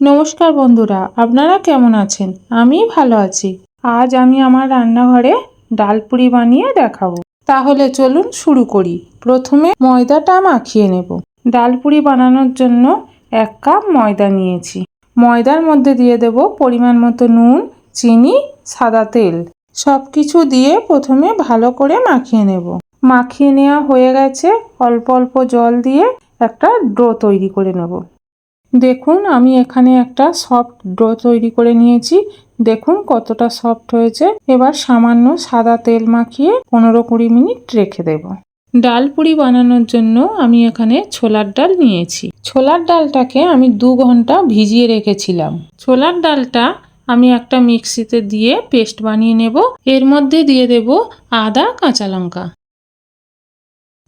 নমস্কার বন্ধুরা, আপনারা কেমন আছেন? আমি ভালো আছি। আজ আমি আমার রান্নাঘরে ডাল পুরি বানিয়ে দেখাবো। তাহলে চলুন শুরু করি। প্রথমে ময়দাটা মাখিয়ে নেব। ডাল পুরি বানানোর জন্য এক কাপ ময়দা নিয়েছি। ময়দার মধ্যে দিয়ে দেব পরিমাণ মতো নুন, চিনি, সাদা তেল। সব কিছু দিয়ে প্রথমে ভালো করে মাখিয়ে নেব। মাখিয়ে নেওয়া হয়ে গেছে। অল্প অল্প জল দিয়ে একটা ডো তৈরি করে নেব। দেখুন, আমি এখানে একটা সফট ডো তৈরি করে নিয়েছি। দেখুন কতটা সফট হয়েছে। এবার সামান্য সাদা তেল মাখিয়ে পনেরো কুড়ি মিনিট রেখে দেব। ডাল পুরি বানানোর জন্য আমি এখানে ছোলার ডাল নিয়েছি। ছোলার ডালটাকে আমি দু ঘণ্টা ভিজিয়ে রেখেছিলাম। ছোলার ডালটা আমি একটা মিক্সিতে দিয়ে পেস্ট বানিয়ে নেব। এর মধ্যে দিয়ে দেব আদা, কাঁচা লঙ্কা।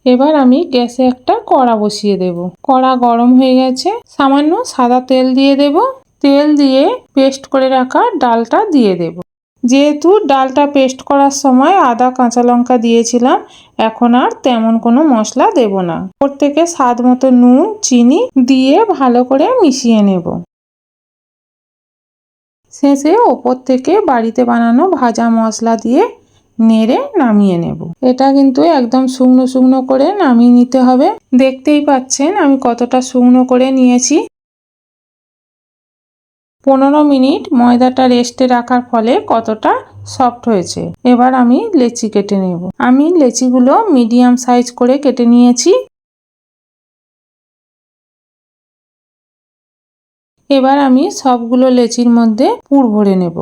এবার আমি গ্যাসে একটা কড়া বসিয়ে দেব। কড়া গরম হয়ে গেছে। সামান্য সাদা তেল দিয়ে দেব। তেল দিয়ে পেস্ট করে রাখা ডালটা দিয়ে দেব। যেহেতু ডালটা পেস্ট করার সময় আদা, কাঁচা লঙ্কা দিয়েছিলাম, এখন আর তেমন কোনো মশলা দেব না। ওর থেকে স্বাদ মতো নুন, চিনি দিয়ে ভালো করে মিশিয়ে নেব। শেষে ওপর থেকে বাড়িতে বানানো ভাজা মশলা দিয়ে নেড়ে নামিয়ে নেব। এটা কিন্তু একদম শুকনো শুকনো করে নামিয়ে নিতে হবে। দেখতেই পাচ্ছেন আমি কতটা শুকনো করে নিয়েছি। পনেরো মিনিট ময়দাটা রেস্টে রাখার ফলে কতটা সফট হয়েছে। এবার আমি লেচি কেটে নেব। আমি লেচিগুলো মিডিয়াম সাইজ করে কেটে নিয়েছি। এবার আমি সবগুলো লেচির মধ্যে পুর ভরে নেব।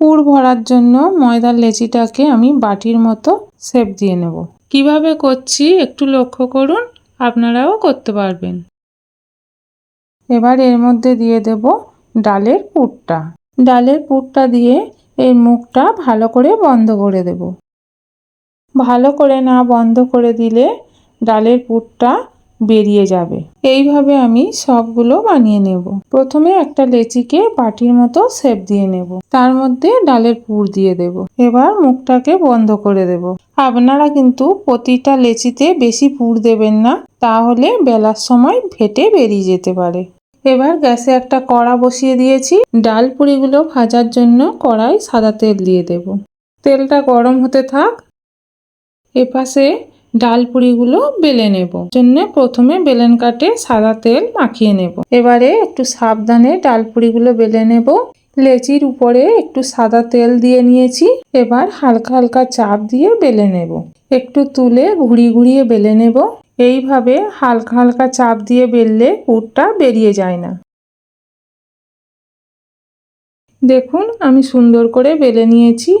পুর ভরার জন্য ময়দার লেচিটাকে আমি বাটির মতো শেপ দিয়ে নেব। কীভাবে করছি একটু লক্ষ্য করুন, আপনারাও করতে পারবেন। এবার এর মধ্যে দিয়ে দেব ডালের পুরটা। ডালের পুরটা দিয়ে এই মুখটা ভালো করে বন্ধ করে দেব। ভালো করে না বন্ধ করে দিলে ডালের পুরটা বেরিয়ে যাবে। এইভাবে আমি সবগুলো বানিয়ে নেব। প্রথমে একটা লেচিকে বাটির মতো শেপ দিয়ে নেব। তার মধ্যে ডালের পুর দিয়ে দেব। এবার মুখটাকে বন্ধ করে দেব। আপনারা কিন্তু প্রতিটা লেচিতে বেশি পুর দেবেন না, তাহলে বেলার সময় ফেটে বেরিয়ে যেতে পারে। এবার গ্যাসে একটা কড়া বসিয়ে দিয়েছি। ডাল পুরিগুলো ভাজার জন্য কড়াই সাদা তেল দিয়ে দেব। তেলটা গরম হতে থাক। এপাশে ডাল পুরিগুলো বেলে নেব। জন্য প্রথমে বেলেন কাটে সাদা তেল মাখিয়ে নেব। এবারে একটু সাবধানে ডাল পুরিগুলো বেলে নেব। লেচির উপরে একটু সাদা তেল দিয়ে নিয়েছি। এবার হালকা হালকা চাপ দিয়ে বেলে নেব। একটু তুলে ঘুরিয়ে ঘুরিয়ে বেলে নেব। এইভাবে হালকা হালকা চাপ দিয়ে বেললে পুরটা বেরিয়ে যায় না। দেখুন, আমি সুন্দর করে বেলে নিয়েছি।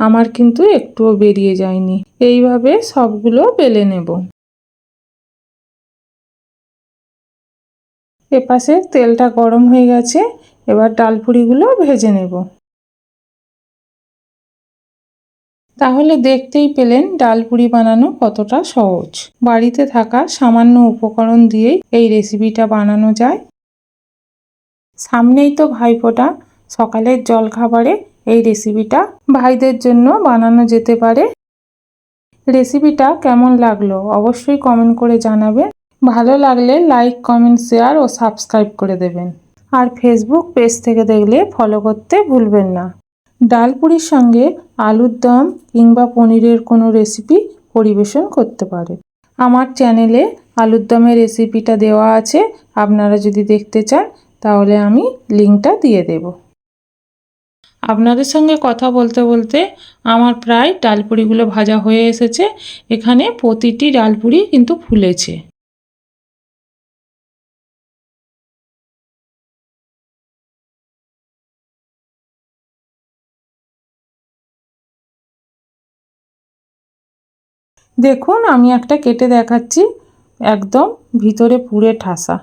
আমার কিন্তু একটুও বেরিয়ে যায়নি। এইভাবে সবগুলো বেলে নেব। এপাশে তেলটা গরম হয়ে গেছে, এবার ডালপুরিগুলো ভেজে নেব। তাহলে দেখতেই পেলেন ডালপুরি বানানো কতটা সহজ। বাড়িতে থাকা সামান্য উপকরণ দিয়েই এই রেসিপিটা বানানো যায়। সামনেই তো ভাইফোঁটা, সকালের জলখাবারে এই রেসিপিটা ভাইদের জন্য বানানো যেতে পারে। রেসিপিটা কেমন লাগল অবশ্যই কমেন্ট করে জানাবেন। ভালো লাগলে লাইক, কমেন্ট, শেয়ার ও সাবস্ক্রাইব করে দেবেন। আর ফেসবুক পেজ থেকে দেখলে ফলো করতে ভুলবেন না। ডাল পুরির সঙ্গে আলুর দম কিংবা পনিরের কোনো রেসিপি পরিবেশন করতে পারে। আমার চ্যানেলে আলুর দমের রেসিপিটা দেওয়া আছে। আপনারা যদি দেখতে চান, তাহলে আমি লিঙ্কটা দিয়ে দেব। আপনাদের সঙ্গে কথা বলতে বলতে আমার প্রায় ডালপুরিগুলো ভাজা হয়ে এসেছে। এখানে প্রতিটি ডালপুরি কিন্তু ফুলেছে। দেখুন, আমি একটা কেটে দেখাচ্ছি। একদম ভিতরে পুরে ঠাসা।